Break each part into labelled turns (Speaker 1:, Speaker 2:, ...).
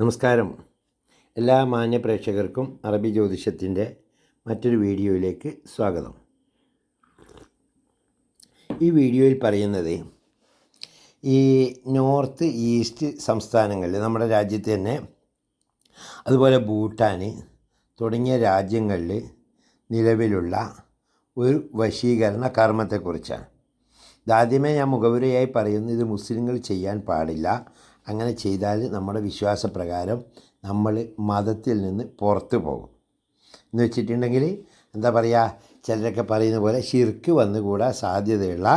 Speaker 1: നമസ്കാരം. എല്ലാ മാന്യ പ്രേക്ഷകർക്കും അറബി ജ്യോതിഷത്തിന്റെ മറ്റൊരു വീഡിയോയിലേക്ക് സ്വാഗതം. ഈ വീഡിയോയിൽ പറയുന്നത് ഈ നോർത്ത് ഈസ്റ്റ് സംസ്ഥാനങ്ങളിൽ നമ്മുടെ രാജ്യത്ത് തന്നെ അതുപോലെ ഭൂട്ടാൻ തുടങ്ങിയ രാജ്യങ്ങളിൽ നിലവിലുള്ള ഒരു വശീകരണ കർമ്മത്തെക്കുറിച്ചാണ്. ഇതാദ്യമേ ഞാൻ മുഖവുരയായി പറയുന്നു ഇത് മുസ്ലിങ്ങൾ ചെയ്യാൻ പാടില്ല. അങ്ങനെ ചെയ്താൽ നമ്മുടെ വിശ്വാസപ്രകാരം നമ്മൾ മതത്തിൽ നിന്ന് പുറത്തു പോകും. എന്ന് വെച്ചിട്ടുണ്ടെങ്കിൽ എന്താ പറയുക ചിലരൊക്കെ പറയുന്ന പോലെ ശിർക്ക് വന്നുകൂടാൻ സാധ്യതയുള്ള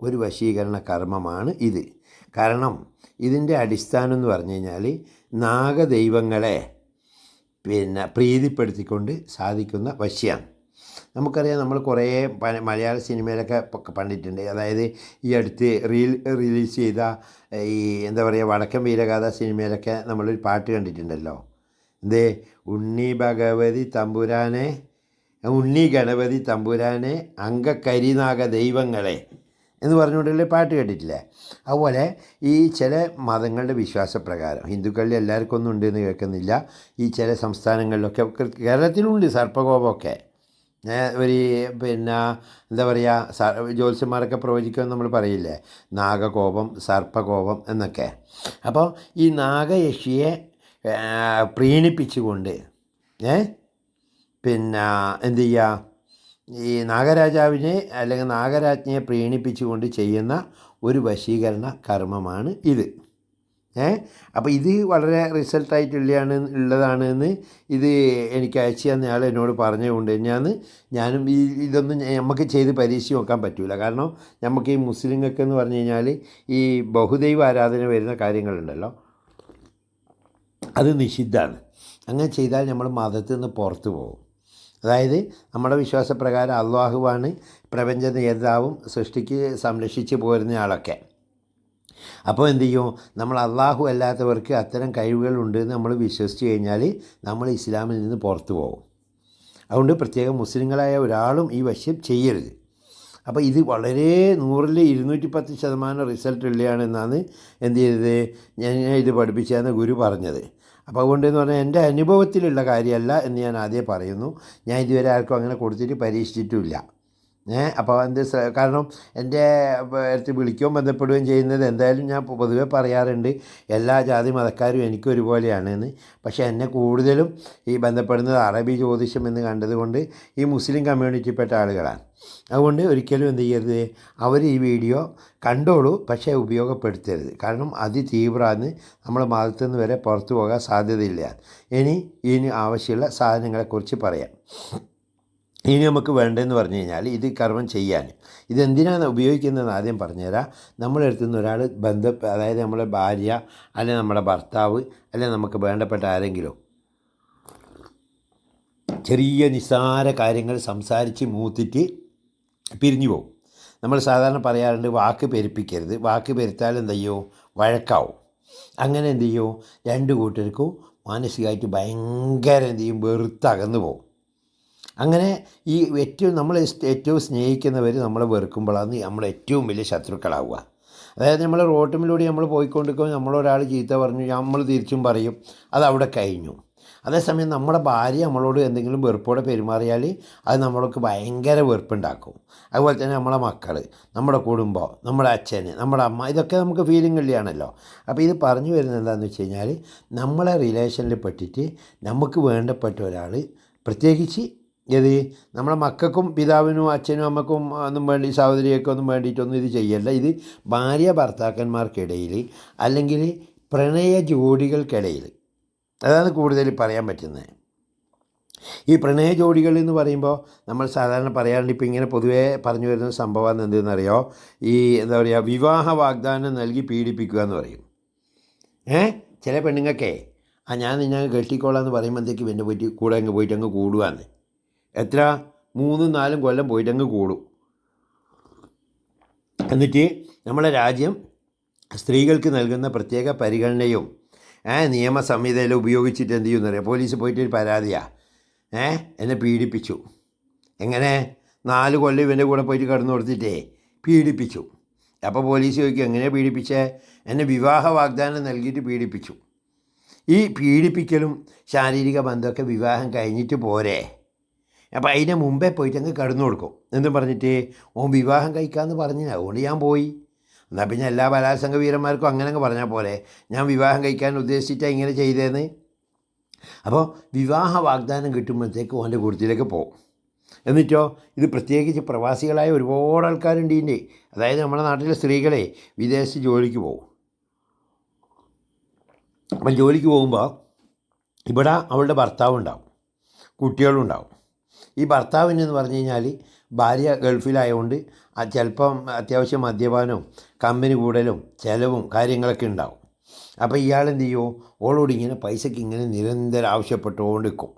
Speaker 1: ഒരു വശീകരണ കർമ്മമാണ് ഇത്. കാരണം ഇതിന്റെ അടിസ്ഥാനം എന്ന് പറഞ്ഞു കഴിഞ്ഞാൽ നാഗദൈവങ്ങളെ പിന്നെ പ്രീതിപ്പെടുത്തിക്കൊണ്ട് സാധിക്കുന്ന വശ്യാണ്. നമുക്കറിയാം നമ്മൾ കുറേ മലയാള സിനിമയിലൊക്കെ കണ്ടിട്ടുണ്ട്. അതായത് ഈ അടുത്ത് റീൽ റിലീസ് ചെയ്ത ഈ എന്താ പറയുക വടക്കൻ വീരഗാഥ സിനിമയിലൊക്കെ നമ്മളൊരു പാട്ട് കണ്ടിട്ടുണ്ടല്ലോ. എന്തേ? ഉണ്ണി ഭഗവതി തമ്പുരാനെ ഉണ്ണി ഗണപതി തമ്പുരാനെ അംഗക്കരിനാഗ ദൈവങ്ങളെ എന്ന് പറഞ്ഞുകൊണ്ടുള്ള പാട്ട് കേട്ടിട്ടില്ലേ? അതുപോലെ ഈ ചില മതങ്ങളുടെ വിശ്വാസപ്രകാരം ഹിന്ദുക്കളിൽ എല്ലാവർക്കും ഒന്നും ഉണ്ടെന്ന് കേൾക്കുന്നില്ല. ഈ ചില സംസ്ഥാനങ്ങളിലൊക്കെ കേരളത്തിലുണ്ട് സർപ്പകോപമൊക്കെ. ഒരു പിന്നെ എന്താ പറയുക ജ്യോത്സ്യന്മാരൊക്കെ പ്രവചിക്കുമെന്ന് നമ്മൾ പറയില്ലേ? നാഗകോപം സർപ്പകോപം എന്നൊക്കെ. അപ്പോൾ ഈ നാഗയക്ഷിയെ പ്രീണിപ്പിച്ചുകൊണ്ട് ഏ പിന്നെ എന്തു ചെയ്യുക ഈ നാഗരാജാവിനെ അല്ലെങ്കിൽ നാഗരാജ്ഞിയെ പ്രീണിപ്പിച്ചുകൊണ്ട് ചെയ്യുന്ന ഒരു വശീകരണ കർമ്മമാണ് ഇത്. ഏ? അപ്പോൾ ഇത് വളരെ റിസൾട്ടായിട്ടുള്ളതാണ് ഉള്ളതാണ് എന്ന് ഇത് എനിക്ക് അയച്ചു തന്ന ആൾ എന്നോട് പറഞ്ഞുകൊണ്ട് ഞാൻ ഞാനും ഈ ഇതൊന്നും നമുക്ക് ചെയ്ത് പരീക്ഷിച്ച് നോക്കാൻ പറ്റില്ല കാരണം നമുക്ക് ഈ മുസ്ലിങ്ങൾക്ക് എന്ന് പറഞ്ഞു കഴിഞ്ഞാൽ ഈ ബഹുദൈവ ആരാധന വരുന്ന കാര്യങ്ങളുണ്ടല്ലോ. അത് നിഷിദ്ധമാണ്. അങ്ങനെ ചെയ്താൽ നമ്മൾ മതത്തിൽ നിന്ന് പുറത്തു പോകും. അതായത് നമ്മുടെ വിശ്വാസപ്രകാരം അള്ളാഹുവാണ് പ്രപഞ്ച നേതാവും സൃഷ്ടിക്ക് സംരക്ഷിച്ച് പോരുന്ന ആളൊക്കെ. അപ്പോൾ എന്ത് ചെയ്യും? നമ്മൾ അള്ളാഹു അല്ലാത്തവർക്ക് അത്തരം കഴിവുകളുണ്ട് നമ്മൾ വിശ്വസിച്ച് കഴിഞ്ഞാൽ നമ്മൾ ഇസ്ലാമിൽ നിന്ന് പുറത്തു പോകും. അതുകൊണ്ട് പ്രത്യേകം മുസ്ലിങ്ങളായ ഒരാളും ഈ വശ്യം ചെയ്യരുത്. അപ്പോൾ ഇത് വളരെ നൂറിൽ ഇരുന്നൂറ്റി പത്ത് ശതമാനം റിസൾട്ട് ഉള്ളതാണെന്നാണ് എന്ത് ചെയ്തത്? ഞാൻ ഇത് പഠിപ്പിച്ചതെന്ന് ഗുരു പറഞ്ഞത്. അപ്പോൾ അതുകൊണ്ട് എന്ന് പറഞ്ഞാൽ എന്റെ അനുഭവത്തിലുള്ള കാര്യമല്ല എന്ന് ഞാൻ ആദ്യം പറയുന്നു. ഞാൻ ഇതുവരെ ആർക്കും അങ്ങനെ കൊടുത്തിട്ട് പരീക്ഷിച്ചിട്ടുമില്ല. അപ്പോൾ എന്ത് കാരണം എന്റെ അടുത്ത് വിളിക്കുകയും ബന്ധപ്പെടുകയും ചെയ്യുന്നത് എന്തായാലും ഞാൻ പൊതുവെ പറയാറുണ്ട്. എല്ലാ ജാതി മതക്കാരും എനിക്ക് ഒരുപോലെയാണ് എന്ന് പക്ഷേ എന്നെ കൂടുതലും ഈ ബന്ധപ്പെടുന്നത് അറബി ജ്യോതിഷം എന്ന് കണ്ടതുകൊണ്ട് ഈ മുസ്ലിം കമ്മ്യൂണിറ്റിപ്പെട്ട ആളുകളാണ്. അതുകൊണ്ട് ഒരിക്കലും എന്ത് ചെയ്യരുത്. അവർ ഈ വീഡിയോ കണ്ടോളൂ പക്ഷേ ഉപയോഗപ്പെടുത്തരുത്. കാരണം അതിതീവ്രമാണ് നമ്മൾ മതത്തിൽ നിന്ന് വരെ പുറത്തു പോകാൻ സാധ്യതയില്ല. ഇനി ഇനി ആവശ്യമുള്ള സാധനങ്ങളെക്കുറിച്ച് പറയാം. ഇനി നമുക്ക് വേണ്ടതെന്ന് പറഞ്ഞു കഴിഞ്ഞാൽ ഇത് കർമ്മം ചെയ്യാൻ. ഇതെന്തിനാണ് ഉപയോഗിക്കുന്നതെന്ന് ആദ്യം പറഞ്ഞുതരാം. നമ്മുടെ അടുത്ത് നിന്ന് ഒരാൾ ബന്ധ അതായത് നമ്മുടെ ഭാര്യ അല്ലെങ്കിൽ നമ്മുടെ ഭർത്താവ് അല്ലെങ്കിൽ നമുക്ക് വേണ്ടപ്പെട്ട ആരെങ്കിലും ചെറിയ നിസ്സാര കാര്യങ്ങൾ സംസാരിച്ച് മൂത്തിട്ട് പിരിഞ്ഞു പോകും. നമ്മൾ സാധാരണ പറയാറുണ്ട് വാക്ക് പെരുപ്പിക്കരുത്. വാക്ക് പെരുത്താൽ എന്ത് ചെയ്യോ? വഴക്കാവും. അങ്ങനെ എന്ത് ചെയ്യുമോ രണ്ട് കൂട്ടർക്കും മാനസികമായിട്ട് ഭയങ്കര എന്ത് ചെയ്യും? വെറുത്തകന്നു പോകും. അങ്ങനെ ഈ ഏറ്റവും നമ്മൾ ഏറ്റവും സ്നേഹിക്കുന്നവർ നമ്മളെ വെറുക്കുമ്പോഴാണ് നമ്മൾ ഏറ്റവും വലിയ ശത്രുക്കളാവുക. അതായത് നമ്മൾ റോട്ടുമിലൂടെ നമ്മൾ പോയിക്കൊണ്ടിരിക്കുമ്പോൾ നമ്മളൊരാൾ ചീത്ത പറഞ്ഞു നമ്മൾ തിരിച്ചും പറയും അത് അവിടെ കഴിഞ്ഞു. അതേസമയം നമ്മുടെ ഭാര്യ നമ്മളോട് എന്തെങ്കിലും വെറുപ്പോടെ പെരുമാറിയാൽ അത് നമ്മൾക്ക് ഭയങ്കര വെറുപ്പുണ്ടാക്കും. അതുപോലെ തന്നെ നമ്മളെ മക്കൾ നമ്മുടെ കുടുംബം നമ്മുടെ അച്ഛന് നമ്മുടെ അമ്മ ഇതൊക്കെ നമുക്ക് ഫീലിംഗ് ഉള്ളതാണല്ലോ അപ്പോൾ ഇത് പറഞ്ഞു വരുന്നത് എന്താണെന്ന് വെച്ച് കഴിഞ്ഞാൽ നമ്മളെ റിലേഷനിൽ പെട്ടിട്ട് നമുക്ക് വേണ്ടപ്പെട്ട ഒരാൾ പ്രത്യേകിച്ച് ഏത് നമ്മളെ മക്കൾക്കും പിതാവിനും അച്ഛനും അമ്മക്കും ഒന്നും വേണ്ടി സഹോദരിയൊക്കെ ഒന്നും വേണ്ടിയിട്ടൊന്നും ഇത് ചെയ്യല്ല. ഇത് ഭാര്യ ഭർത്താക്കന്മാർക്കിടയിൽ അല്ലെങ്കിൽ പ്രണയ ജോഡികൾക്കിടയിൽ. അതാണ് കൂടുതൽ പറയാൻ പറ്റുന്നത്. ഈ പ്രണയ ജോഡികൾ എന്ന് പറയുമ്പോൾ നമ്മൾ സാധാരണ പറയാറുണ്ട് ഇപ്പോൾ ഇങ്ങനെ പൊതുവേ പറഞ്ഞു വരുന്ന സംഭവം എന്തെന്നറിയോ ഈ എന്താ പറയുക വിവാഹ വാഗ്ദാനം നൽകി പീഡിപ്പിക്കുക എന്ന് പറയും. ഏ? ചില പെണ്ണുങ്ങൾക്കേ ആ ഞാൻ നിന്നെ കെട്ടിക്കോളാം എന്ന് പറയുമ്പോഴത്തേക്ക് പിന്നെ പോയിട്ട് കൂടെ അങ്ങ് പോയിട്ട് അങ്ങ് കൂടുവാന്ന്. എത്ര? മൂന്നും നാലും കൊല്ലം പോയിട്ടങ്ങ് കൂടും. എന്നിട്ട് നമ്മളെ രാജ്യം സ്ത്രീകൾക്ക് നൽകുന്ന പ്രത്യേക പരിഗണനയും ഏ നിയമ സംഹിതയിൽ ഉപയോഗിച്ചിട്ട് എന്ത് ചെയ്യുന്നറിയാം പോലീസ് പോയിട്ട് ഒരു പരാതിയാ. ഏ എന്നെ പീഡിപ്പിച്ചു. എങ്ങനെ? നാല് കൊല്ലം ഇവന്റെ കൂടെ പോയിട്ട് കടന്നു കൊടുത്തിട്ടേ പീഡിപ്പിച്ചു. അപ്പോൾ പോലീസ് ചോദിക്കും എങ്ങനെയാണ് പീഡിപ്പിച്ചേ? എന്നെ വിവാഹ വാഗ്ദാനം നൽകിയിട്ട് പീഡിപ്പിച്ചു. ഈ പീഡിപ്പിക്കലും ശാരീരിക ബന്ധമൊക്കെ വിവാഹം കഴിഞ്ഞിട്ട് പോരെ. അപ്പോൾ അതിന് മുമ്പേ പോയിട്ട് അങ്ങ് കടന്നു കൊടുക്കും. എന്നും പറഞ്ഞിട്ട് ഓൻ വിവാഹം കഴിക്കാമെന്ന് പറഞ്ഞു അതുകൊണ്ട് ഞാൻ പോയി. എന്നാൽ പിന്നെ എല്ലാ ബലാത്സംഗ വീരന്മാർക്കും അങ്ങനെ അങ്ങ് പറഞ്ഞാൽ പോലെ ഞാൻ വിവാഹം കഴിക്കാൻ ഉദ്ദേശിച്ചിട്ടാണ് ഇങ്ങനെ ചെയ്തതെന്ന്. അപ്പോൾ വിവാഹ വാഗ്ദാനം കിട്ടുമ്പോഴത്തേക്ക് ഓന്റെ കൂട്ടത്തിലേക്ക് പോകും. എന്നിട്ടോ ഇത് പ്രത്യേകിച്ച് പ്രവാസികളായ ഒരുപാട് ആൾക്കാരുണ്ട് ഇതിന്റെ. അതായത് നമ്മുടെ നാട്ടിലെ സ്ത്രീകളെ വിദേശത്ത് ജോലിക്ക് പോകും. അപ്പം ജോലിക്ക് പോകുമ്പോൾ ഇവിടെ അവളുടെ ഭർത്താവ് ഉണ്ടാവും കുട്ടികളും ഉണ്ടാവും ഈ ഭർത്താവിന്റെ എന്ന് പറഞ്ഞു കഴിഞ്ഞാൽ ഭാര്യ ഗൾഫിലായതുകൊണ്ട് ചിലപ്പം അത്യാവശ്യം മദ്യപാനവും കമ്പനി കൂടലും ചിലവും കാര്യങ്ങളൊക്കെ ഉണ്ടാവും. അപ്പോൾ ഇയാൾ എന്ത് ചെയ്യുമോ ഓളോട് ഇങ്ങനെ പൈസയ്ക്ക് ഇങ്ങനെ നിരന്തരം ആവശ്യപ്പെട്ടുകൊണ്ട് നിൽക്കും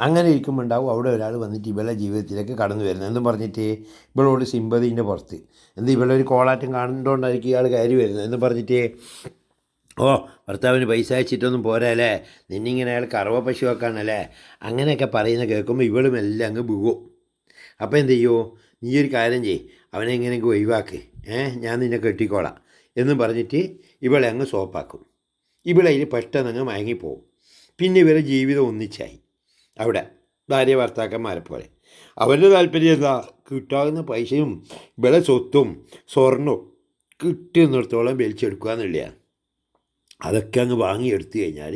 Speaker 1: അങ്ങനെ ഇരിക്കുമ്പോൾ ഉണ്ടാവും അവിടെ ഒരാൾ വന്നിട്ട് ഇവളെ ജീവിതത്തിലേക്ക് കടന്നു വരുന്നത്. എന്നും പറഞ്ഞിട്ട് ഇവളോട് സിമ്പതിന്റെ പുറത്ത്. എന്ത് ഇവളൊരു കോളാറ്റം കാണുന്നതുകൊണ്ടായിരിക്കും ഇയാൾ കയറി വരുന്നത്. എന്ന് പറഞ്ഞിട്ട് ഓ ഭർത്താവിന് പൈസ അയച്ചിട്ടൊന്നും പോരല്ലേ? നിന്നിങ്ങനെ അയാൾ കറവ പശു വെക്കാണല്ലേ അങ്ങനെയൊക്കെ പറയുന്ന കേൾക്കുമ്പോൾ ഇവളും എല്ലാം അങ്ങ് പോകും അപ്പോൾ എന്ത് ചെയ്യുമോ നീ ഒരു കാര്യം ചെയ് അവനെ എങ്ങനെയെങ്കിലും ഒഴിവാക്ക്. ഏ ഞാൻ നിന്നെ കെട്ടിക്കോളാം എന്ന് പറഞ്ഞിട്ട് ഇവളെ അങ്ങ് സോപ്പാക്കും. ഇവളതിൽ പെട്ടെന്ന് അങ്ങ് മയങ്ങിപ്പോവും. പിന്നെ ഇവരെ ജീവിതം ഒന്നിച്ചായി. അവിടെ ഭാര്യ ഭർത്താക്കന്മാരെ പോലെ. അവരുടെ താല്പര്യം എന്താ? കിട്ടാവുന്ന പൈസയും ഇവളെ സ്വത്തും സ്വർണവും കിട്ടുന്നിടത്തോളം വലിച്ചെടുക്കുക എന്നുള്ളതാണ്. അതൊക്കെ അങ്ങ് വാങ്ങിയെടുത്തു കഴിഞ്ഞാൽ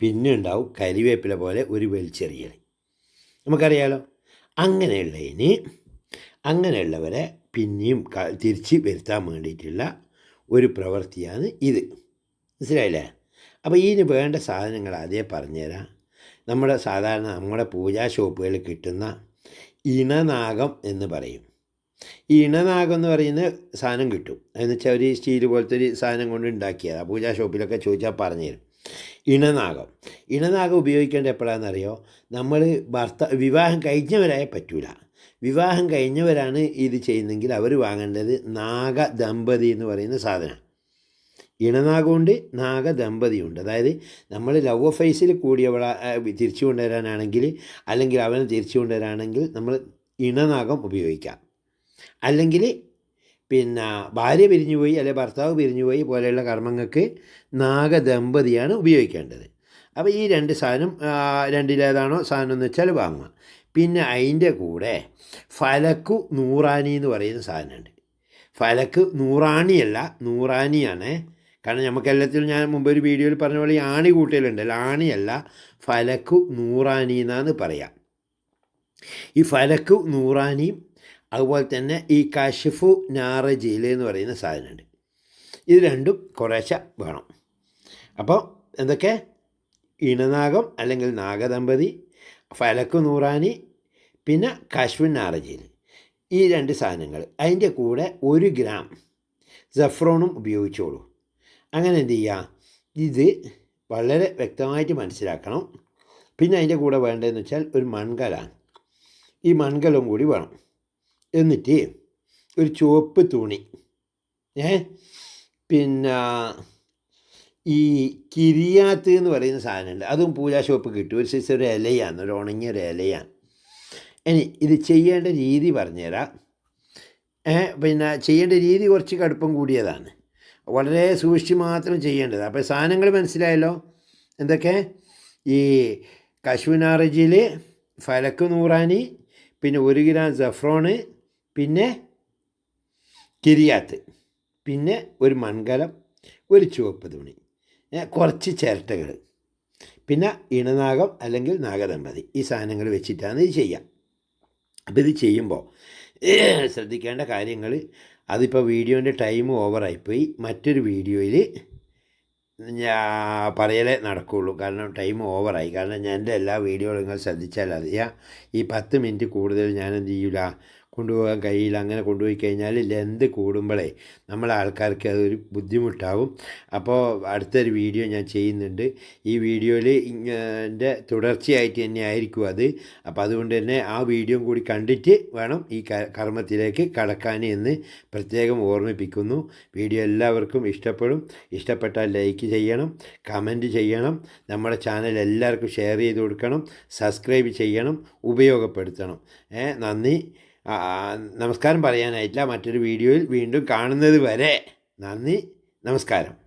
Speaker 1: പിന്നെ ഉണ്ടാവും കരിവേപ്പില പോലെ ഒരു വലിച്ചെറിയൽ നമുക്കറിയാലോ അങ്ങനെയുള്ളതിന് അങ്ങനെയുള്ളവരെ പിന്നെയും തിരിച്ച് വരുത്താൻ വേണ്ടിയിട്ടുള്ള ഒരു പ്രവൃത്തിയാണ് ഇത്. മനസ്സിലായില്ലേ? അപ്പോൾ ഇതിന് വേണ്ട സാധനങ്ങൾ അതേ പറഞ്ഞുതരാം. നമ്മുടെ സാധാരണ നമ്മുടെ പൂജാ ഷോപ്പുകളിൽ കിട്ടുന്ന ഇണനാഗം എന്ന് പറയും. ഈ ഇണനാഗം എന്ന് പറയുന്ന സാധനം കിട്ടും. എന്ന് വെച്ചാൽ ഒരു സ്റ്റീൽ പോലത്തെ ഒരു സാധനം കൊണ്ട് ഉണ്ടാക്കിയതാണ് പൂജാ ഷോപ്പിലൊക്കെ ചോദിച്ചാൽ പറഞ്ഞു തരും. ഇണനാഗം ഇണനാഗം ഉപയോഗിക്കേണ്ട എപ്പോഴാണെന്നറിയോ? നമ്മൾ ഭർത്ത വിവാഹം കഴിഞ്ഞവരായ പറ്റൂല. വിവാഹം കഴിഞ്ഞവരാണ് ഇത് ചെയ്യുന്നതെങ്കിൽ അവർ വാങ്ങേണ്ടത് നാഗ ദമ്പതി എന്ന് പറയുന്ന സാധനം. ഇണനാഗമുണ്ട് നാഗ ദമ്പതിയുണ്ട് അതായത് നമ്മൾ ലവ് ഫേസിൽ കൂടിയവളെ തിരിച്ചു കൊണ്ടുവരാനാണെങ്കിൽ അല്ലെങ്കിൽ അവനെ തിരിച്ചു കൊണ്ടുവരാനാണെങ്കിൽ നമ്മൾ ഇണനാഗം ഉപയോഗിക്കാം. അല്ലെങ്കിൽ പിന്നെ ഭാര്യ പിരിഞ്ഞുപോയി അല്ലെങ്കിൽ ഭർത്താവ് പിരിഞ്ഞുപോയി പോലെയുള്ള കർമ്മങ്ങൾക്ക് നാഗദമ്പതിയാണ് ഉപയോഗിക്കേണ്ടത്. അപ്പോൾ ഈ രണ്ട് സാധനം രണ്ടിലേതാണോ സാധനം എന്ന് വെച്ചാൽ വാങ്ങുക. പിന്നെ അതിന്റെ കൂടെ ഫലക്കു നൂറാനി എന്ന് പറയുന്ന സാധനമുണ്ട്. ഫലക്ക് നൂറാണിയല്ല നൂറാനിയാണ് കാരണം നമുക്ക് എല്ലാത്തിലും ഞാൻ മുമ്പ് ഒരു വീഡിയോയിൽ പറഞ്ഞ പോലെ ഈ ആണി കൂട്ടിയിലുണ്ടല്ലോ ആണിയല്ല ഫലക്കു നൂറാനി എന്നാണ് പറയാം. ഈ ഫലക്കു നൂറാനിയും അതുപോലെ തന്നെ ഈ കഷിഫു നാറജീൽ എന്ന് പറയുന്ന സാധനമുണ്ട്. ഇത് രണ്ടും കുറേശ്ശെ വേണം. അപ്പോൾ എന്തൊക്കെ? ഇണനാഗം അല്ലെങ്കിൽ നാഗദമ്പതി ഫലക്കു നൂറാനി പിന്നെ കാശ്വിൻ നാറജീൽ ഈ രണ്ട് സാധനങ്ങൾ അതിന്റെ കൂടെ ഒരു ഗ്രാം സഫ്രോണും ഉപയോഗിച്ചോളൂ. അങ്ങനെ എന്ത് ചെയ്യുക? ഇത് വളരെ വ്യക്തമായിട്ട് മനസ്സിലാക്കണം. പിന്നെ അതിന്റെ കൂടെ വേണ്ടതെന്ന് വെച്ചാൽ ഒരു മൺകലാണ്. ഈ മൺകലം കൂടി വേണം. എന്നിട്ട് ഒരു ചുവപ്പ് തുണി ഏ? പിന്നെ ഈ കിരിയാത്ത് എന്ന് പറയുന്ന സാധനമുണ്ട്. അതും പൂജാ ഷോപ്പ് കിട്ടും. ഒരു സൈസ് ഒരു ഇലയാണ് ഒരു ഉണങ്ങിയ ഒരു ഇലയാണ്. ഇനി ഇത് ചെയ്യേണ്ട രീതി പറഞ്ഞുതരാം. പിന്നെ ചെയ്യേണ്ട രീതി കുറച്ച് കടുപ്പം കൂടിയതാണ്. വളരെ സൂക്ഷിച്ച് മാത്രം ചെയ്യേണ്ടത് അപ്പോൾ സാധനങ്ങൾ മനസ്സിലായല്ലോ? എന്തൊക്കെ? ഈ കശുനാറജിൽ ഫലക്ക് നൂറാനി പിന്നെ ഒരു ഗ്രാം സഫ്രോണ് പിന്നെ കിരിയാത്ത് പിന്നെ ഒരു മൺകലം ഒരു ചുവപ്പ് തുണി കുറച്ച് ചിരട്ടകൾ പിന്നെ ഇണനാഗം അല്ലെങ്കിൽ നാഗദമ്പതി. ഈ സാധനങ്ങൾ വെച്ചിട്ടാണ് ഇത് ചെയ്യാം. അപ്പോൾ ഇത് ചെയ്യുമ്പോൾ ശ്രദ്ധിക്കേണ്ട കാര്യങ്ങൾ അതിപ്പോൾ വീഡിയോന്റെ ടൈം ഓവറായിപ്പോയി. മറ്റൊരു വീഡിയോയിൽ ഞാൻ പറയലേ നടക്കുകയുള്ളൂ കാരണം ടൈം ഓവറായി. കാരണം ഞാൻ എന്റെ എല്ലാ വീഡിയോകളും നിങ്ങൾ ശ്രദ്ധിച്ചാൽ അറിയാം. ഈ പത്ത് മിനിറ്റ് കൂടുതൽ ഞാൻ എന്ത് ചെയ്യില്ല കൊണ്ടുപോകാൻ കഴിയില്ല അങ്ങനെ കൊണ്ടുപോയി കഴിഞ്ഞാൽ ലെന്ത് കൂടുമ്പോഴേ നമ്മളെ ആൾക്കാർക്ക് അതൊരു ബുദ്ധിമുട്ടാവും. അപ്പോൾ അടുത്തൊരു വീഡിയോ ഞാൻ ചെയ്യുന്നുണ്ട്. ഈ വീഡിയോയിൽ എന്റെ തുടർച്ചയായിട്ട് തന്നെ ആയിരിക്കും അത്. അപ്പോൾ അതുകൊണ്ട് തന്നെ ആ വീഡിയോ കൂടി കണ്ടിട്ട് വേണം ഈ കർമ്മത്തിലേക്ക് കടക്കാൻ എന്ന് പ്രത്യേകം ഓർമ്മിപ്പിക്കുന്നു. വീഡിയോ എല്ലാവർക്കും ഇഷ്ടപ്പെടും. ഇഷ്ടപ്പെട്ടാൽ ലൈക്ക് ചെയ്യണം കമന്റ് ചെയ്യണം നമ്മുടെ ചാനൽ എല്ലാവർക്കും ഷെയർ ചെയ്ത് കൊടുക്കണം സബ്സ്ക്രൈബ് ചെയ്യണം ഉപയോഗപ്പെടുത്തണം. നന്ദി. നമസ്കാരം പറയാനായിട്ടില്ല. മറ്റൊരു വീഡിയോയിൽ വീണ്ടും കാണുന്നത് വരെ. നന്ദി. നമസ്കാരം.